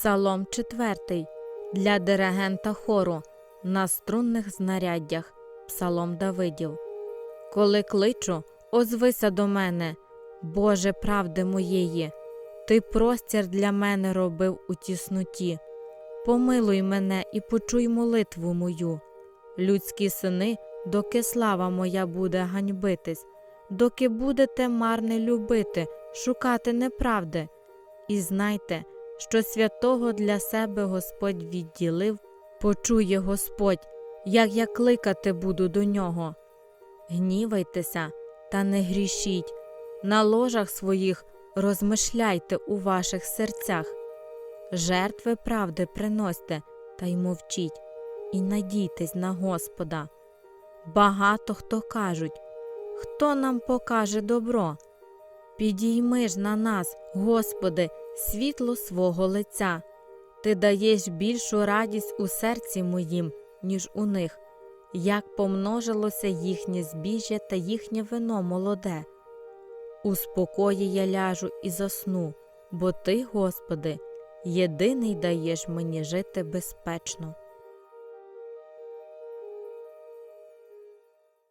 Псалом 4 для диригента хору на струнних знаряддях. Псалом Давидів. Коли кличу, озвися до мене, Боже правди моєї, Ти простір для мене робив у тісноті. Помилуй мене і почуй молитву мою. Людські сини, доки слава моя буде ганьбитись, доки будете марне любити, шукати неправди. І знайте, що святого для себе Господь відділив, почує Господь, як я кликати буду до нього. Гнівайтеся та не грішіть, на ложах своїх розмишляйте у ваших серцях. Жертви правди приносьте та й мовчіть, і надійтесь на Господа. Багато хто кажуть, хто нам покаже добро? Підійми ж на нас, Господи, світло свого лиця. Ти даєш більшу радість у серці моїм, ніж у них, як помножилося їхнє збіжжя та їхнє вино молоде. У спокої я ляжу і засну, бо Ти, Господи, єдиний даєш мені жити безпечно.